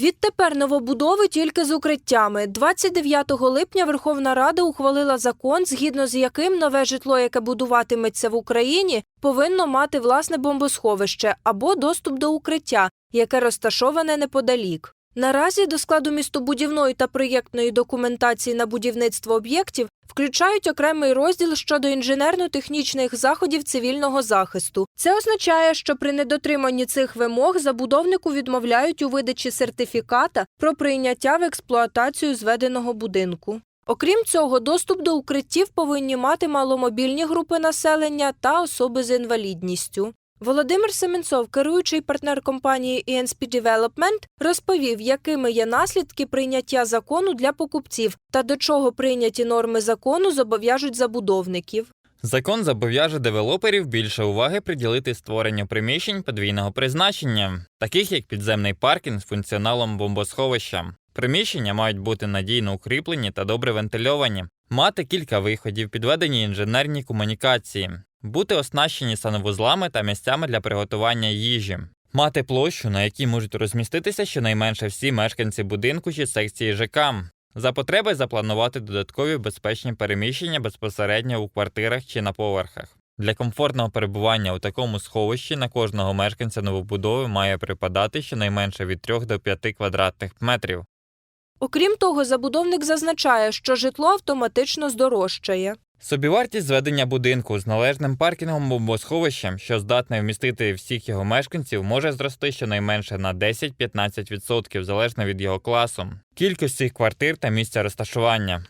Відтепер новобудови тільки з укриттями. 29 липня Верховна Рада ухвалила закон, згідно з яким нове житло, яке будуватиметься в Україні, повинно мати власне бомбосховище або доступ до укриття, яке розташоване неподалік. Наразі до складу містобудівної та проєктної документації на будівництво об'єктів включають окремий розділ щодо інженерно-технічних заходів цивільного захисту. Це означає, що при недотриманні цих вимог забудовнику відмовляють у видачі сертифіката про прийняття в експлуатацію зведеного будинку. Окрім цього, доступ до укриттів повинні мати маломобільні групи населення та особи з інвалідністю. Володимир Семенцов, керуючий партнер компанії ENSP Development, розповів, якими є наслідки прийняття закону для покупців та до чого прийняті норми закону зобов'яжуть забудовників. Закон зобов'яже девелоперів більше уваги приділити створенню приміщень подвійного призначення, таких як підземний паркінг з функціоналом бомбосховища. Приміщення мають бути надійно укріплені та добре вентильовані, мати кілька виходів, підведені інженерні комунікації, бути оснащені санвузлами та місцями для приготування їжі, мати площу, на якій можуть розміститися щонайменше всі мешканці будинку чи секції ЖК. За потреби запланувати додаткові безпечні переміщення безпосередньо у квартирах чи на поверхах. Для комфортного перебування у такому сховищі на кожного мешканця новобудови має припадати щонайменше від 3 до 5 квадратних метрів. Окрім того, забудовник зазначає, що житло автоматично здорожчає. Собівартість зведення будинку з належним паркінгом бомбосховищем, що здатне вмістити всіх його мешканців, може зрости щонайменше на 10-15% залежно від його класу, кількості квартир та місця розташування.